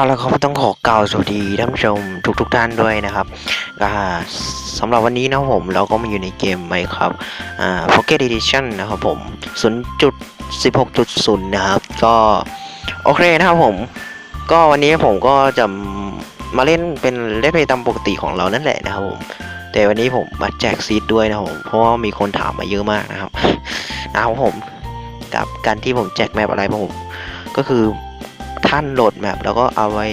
เอาละครับต้องขอกล่าวสวัสดีท่านผู้ชมทุกทุกๆท่านด้วยนะครับสำหรับวันนี้นะผมเราก็มาอยู่ในเกมไหมครับอ่า Pocket Edition นะครับผม0.16.0 นะครับ ก็โอเคนะครับผม ก็วันนี้ผมก็จะมาเล่นเป็นเล่นเพลตามปกติของเรานั่นแหละนะครับผม แต่วันนี้ผมมาแจกซีดด้วยนะครับผมเพราะว่ามีคนถามมาเยอะมากนะครับนะครับผมกับการที่ผมแจกแมปอะไรผม ก็คือ ท่านโหลดแมปแล้วก็เอาไว้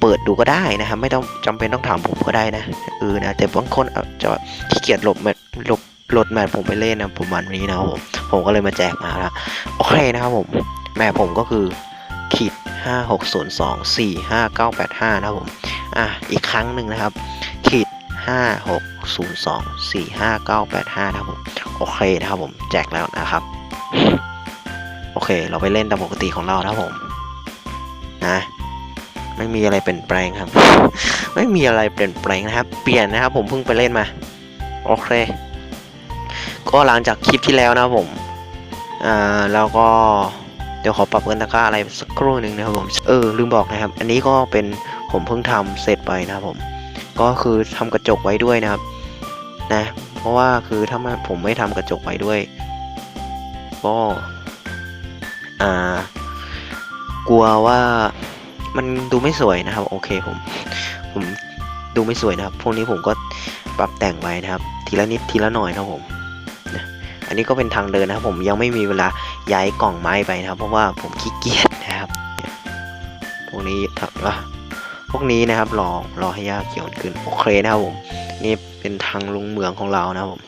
เปิดดูก็ได้นะครับไม่ต้องจำเป็นต้องถามผมก็ได้นะเออนะแต่บางคนจะขี้เกียจหลบแมปหลบโหลดแมปผมไปเล่นนะผมวันนี้นะผมผมก็เลยมาแจกมาแล้วโอเคนะครับผมแมปผมก็คือขีดห้าหกศูนย์สองสี่ห้าเก้าแปดห้านะครับผม อะ อีกครั้งหนึ่งนะครับ ขีดห้าหกศูนย์สองสี่ห้าเก้าแปดห้านะครับผม โอเคนะครับผม แจกแล้วนะครับ โอเค เราไปเล่นตามปกติของเรานะครับผม นะไม่มีอะไรเปลี่ยนแปลงครับ ไม่มีอะไรเปลี่ยนแปลงนะครับ เปลี่ยนนะครับ ผมเพิ่งไปเล่นมา โอเค ก็หลังจากคลิปที่แล้วนะครับผมอ่าแล้วก็เดี๋ยวขอปรับเงินตะกร้าอะไรสักครู่หนึ่งนะครับผม เออลืมบอกนะครับ อันนี้ก็เป็นผมเพิ่งทำเสร็จไปนะครับผม ก็คือทำกระจกไว้ด้วยนะครับ นะ เพราะว่าคือถ้าไม่ผมไม่ทำกระจกไว้ด้วย ก็ อ่า กลัวว่ามันดูไม่สวยนะครับ โอเคผม ผมดูไม่สวยนะครับ พวกนี้ผมก็ปรับแต่งไว้นะครับ ทีละนิดทีละหน่อยนะผมนะอันนี้ก็เป็นทางเดินนะครับ ผมยังไม่มีเวลาย้ายกล่องไม้ไปนะครับ เพราะว่าผมขี้เกียจนะครับ พวกนี้ทำว่าพวกนี้นะครับรอรอให้หญ้าเขียวขึ้นโอเคนะครับผม นี่เป็นทางลงเหมืองของเรานะครับผม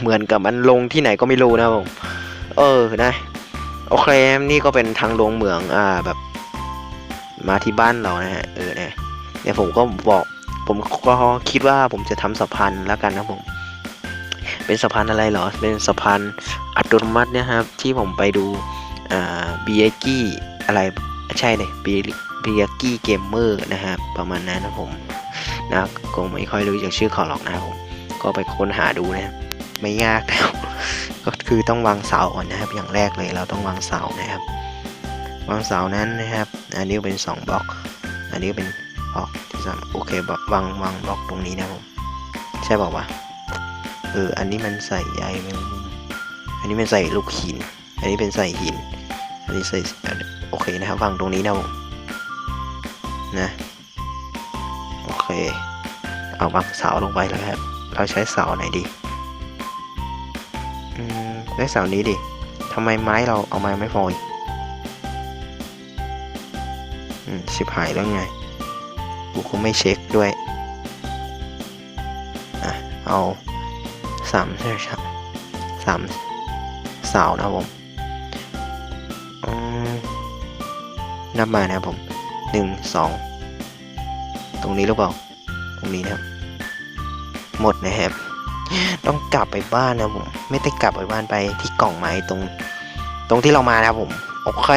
เหมือนกับมันลงที่ไหนก็ไม่รู้นะครับผม เออนะ โอเคนี่ก็เป็นทางลงเหมืองอ่าแบบ มาที่บ้านเรานะฮะเออเนี่ยเนี่ยผมก็บอกผมก็คิดว่าผมจะทำสะพานแล้วกันนะผม เป็นสะพานอะไรเหรอ เป็นสะพานอัตโนมัตินะครับ ที่ผมไปดูอ่าบีเอกี้อะไรใช่เลยบีบีเอกี้เกมเมอร์นะครับประมาณนั้นนะผมนะก็ไม่ค่อยรู้จักชื่อเขาหรอกนะครับผมก็ไปค้นหาดูนะ ไม่ยากนะ ก็คือต้องวางเสาก่อนนะครับ อย่างแรกเลยเราต้องวางเสานะครับ วางเสานั้นนะครับ อันนี้เป็น2บล็อก อันนี้เป็นบล็อกที่สามโอเคบล็อกวางวางบล็อกตรงนี้นะผมใช่บอกว่าเอออันนี้มันใส่ใยแมงมุมอันนี้เป็นใส่ลูกหิน อันนี้เป็นใส่หิน อันนี้ใส่โอเคนะครับวางตรงนี้นะผมนะโอเค เอาวางเสาลงไปแล้วครับ เราใช้เสาไหนดี ได้เสานี้ดิทำไมไม้เราเอาไม้ไม่พออีกอืมชิบหายแล้วไง กูคงไม่เช็คด้วย อะ เอาสามใช่ครับสามเสานะผมอืมนับมานะครับผมหนึ่งสอง ตรงนี้หรือเปล่า ตรงนี้นะครับ หมดนะครับ ต้องกลับไปบ้านนะผม ไม่ได้กลับไปบ้านไปที่กล่องไม้ตรง ตรงที่เรามานะครับผม โอเค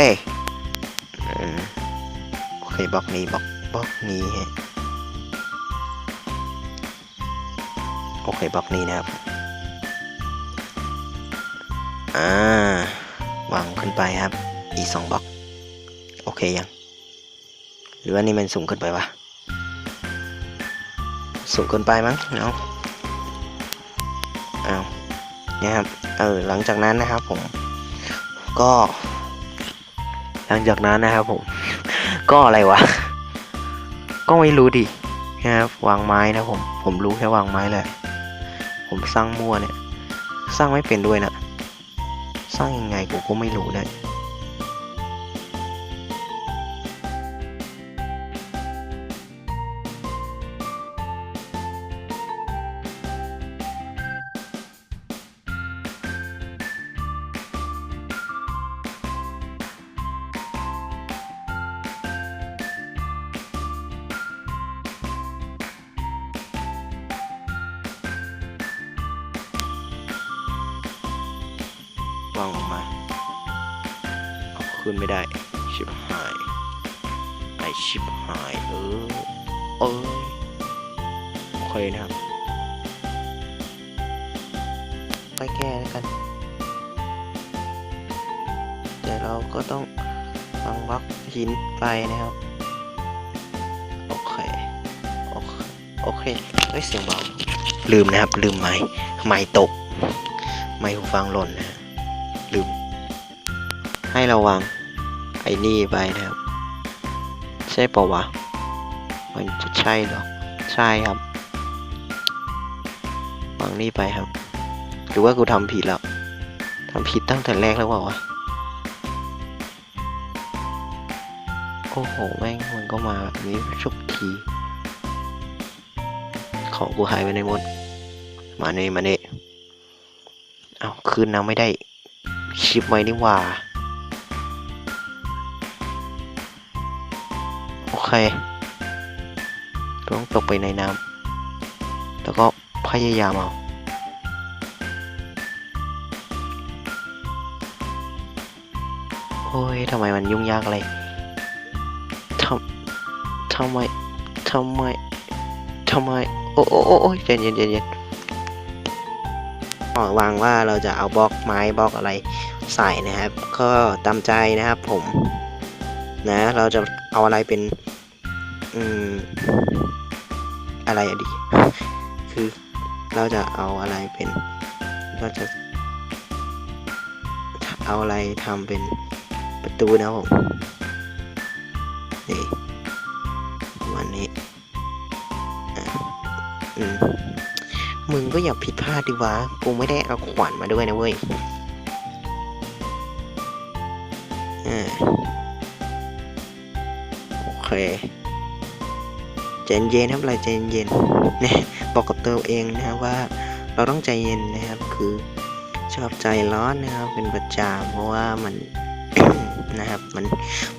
โอเคบล็อกนี้บล็อกบล็อกนี้ฮะโอเคบล็อกนี้นะครับ อ่าวางขึ้นไปครับ อีกสองบล็อก โอเคยัง หรือว่านี่มันสูงเกินไปวะสูงเกินไปมั้งเนาะ นะครับเออหลังจากนั้นนะครับผมก็ หลังจากนั้นนะครับผม ก็อะไรวะ ก็ไม่รู้ดินะครับวางไม้นะผมผมรู้แค่วางไม้แหละ ผมสร้างมั่วเนี่ย สร้างไม่เป็นด้วยนะสร้างยังไงกูก็ไม่รู้เลย วางออกมาเอาขึ้นไม่ได้ ชิบหาย ไอชิบหาย เออ เออโอเคนะครับไปแก้แล้วกัน แต่เราก็ต้องวางวักหินไปนะครับ โอเค โอเค โอเคเฮ้ยเสียงเบาลืมนะครับ ลืมไม้ไม้ตก ไม้หูฟังหล่นนะ ลืม ให้ระวังไอ้นี่ไปนะครับ ใช่ปะวะ มันจะใช่หรอ ใช่ครับวางนี่ไปครับ หรือว่ากูทำผิดแล้วทำผิดตั้งแต่แรกแล้วเปล่าวะโอ้โห แม่งมันก็มาแบบนี้ทุกทีของกูหายไปในหมด มาเน่มาเน่เอาคืนนางไม่ได้ ชิปไว้นี่ว่า โอเค ต้องตกไปในน้ำแล้วก็พยายามเอาโอ้ยทำไมมันยุ่งยากอะไรทำทำไมทำไมทำไม โอ้โอ้โอ้โอ้ยเย็นเย็นเย็นเย็นก็วางว่าเราจะเอาบล็อกไม้บล็อกอะไร ใส่นะครับ ก็ตามใจนะครับผม นะ เราจะเอาอะไรเป็น อืม อะไรอะดี คือเราจะเอาอะไรเป็น เราจะ เอาอะไรทำเป็นประตูนะผม นี่ประมันนี้อืมมึงก็อย่าผิดพลาดดิวะ กูไม่ได้เอาขวานมาด้วยนะเว้ย อ่าโอเคใจเย็นครับอะไรใจเย็นนี่ยบอกกับตัวเองนะครับว่าเราต้องใจเย็นนะครับคือชอบใจร้อนนะครับเป็นประจำเพราะว่ามันนะครับมัน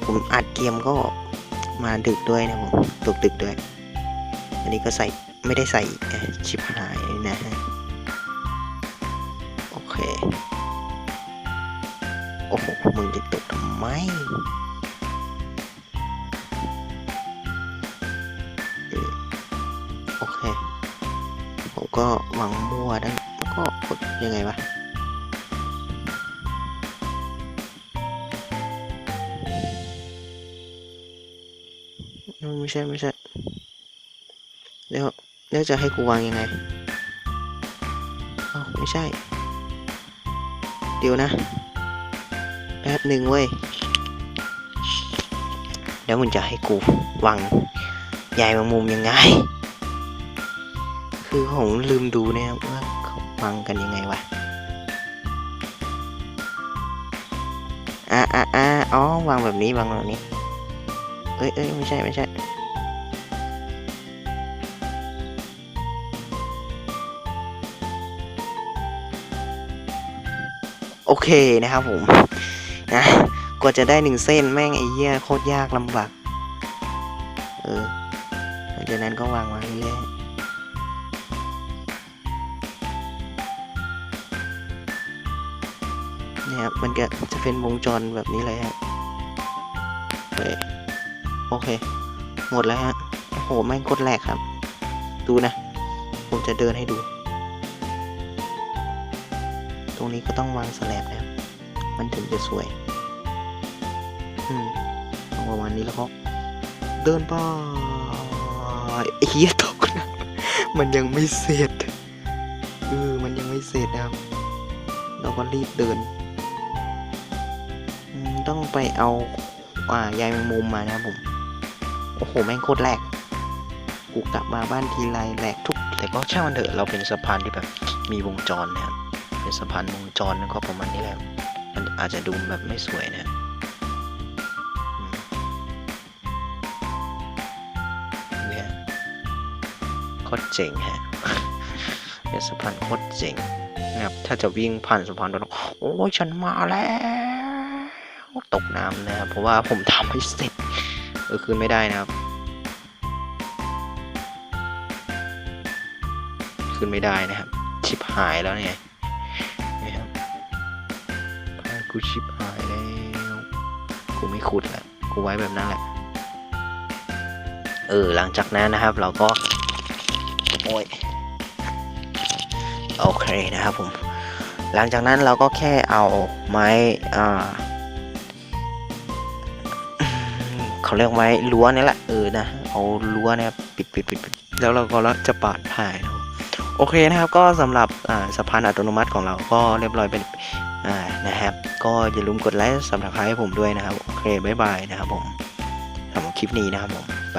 ผมอัดเกมก็มาดึกด้วยนะผมตกดึกด้วย อันนี้ก็ใส่ไม่ได้ใส่ชิปหายนะฮะโอเค โอ้โห มึงจะตกทำไมอืมโอเค ผมก็วางมั่วได้แล้วก็กดยังไงวะไม่ใช่ไม่ใช่แล้วแล้วจะให้กูวางยังไงอ้าไม่ใช่ เดี๋ยวนะ ป๊บหนึ่งเว้ย แล้วมึงจะให้กูวางยายแมงมุมยังไง คือผมลืมดูเนี่ว่าเขาวางกันยังไงวะอะอะอะอ๋อวางแบบนี้วางแบบนี้ เอ้ยเอ้ยไม่ใช่ไม่ใช่โอเคนะครับผม นะกว่าจะได้หนึ่งเส้นแม่งไอ้เหี้ยโคตรยากลำบากเออหลังจากนั้นก็วางมาเรื่อยเนี่ยครับมันก็จะเป็นวงจรแบบนี้เลยฮะโอเคโอเคหมดแล้วฮะโอ้โหแม่งโคตรแหลกครับ ดูนะ ผมจะเดินให้ดู ตรงนี้ก็ต้องวางสแลบนะครับ มันถึงจะสวย อืมเอาประมาณนี้แล้วก็เดินไปไอ้เหี้ยตกนะมันยังไม่เสร็จเออมันยังไม่เสร็จนะครับ เราก็รีบเดินอืมต้องไปเอาอ่ายายแมงมุมมานะครับผม โอ้โห แม่งโคตรแหลกกูกลับมาบ้านทีไรแหลกทุก แต่ก็ช่างมันเถอะ เราเป็นสะพานที่แบบมีวงจรนะครับ เป็นสะพานวงจรแล้วก็ประมาณนี้แหละมัน อาจจะดูแบบไม่สวยนะเนี่ยโคตรเจ๋งฮะเป็นสะพานโคตรเจ๋งนะครับ ถ้าจะวิ่งผ่านสะพานตรงนั้นโอ้ยฉันมาแล้วตกน้ำนะครับเพราะว่าผมทำไม่เสร็จเออคืนไม่ได้นะครับขึ้นไม่ได้นะครับชิปหายแล้วเนี่ย กูชิปหายแล้วกูไม่ขุดละกูไว้แบบนั้นแหละเออหลังจากนั้นนะครับเราก็โอ้ยโอเคนะครับผมหลังจากนั้นเราก็แค่เอาไม้อ่าเขาเรียกไม้รั้วนี่แหละเออนะเอารั้วนะครับปิดปิดปิดปิดแล้วเราก็จะปาดผ่านนะโอเคนะครับก็สำหรับอ่าสะพานอัตโนมัติของเราก็เรียบร้อยเป็นอ่านะครับ ก็อย่าลืมกดไลค์สำหรับให้ผมด้วยนะครับ โอเค บ๊ายบายนะครับผมสำหรับคลิปนี้นะครับผม ไป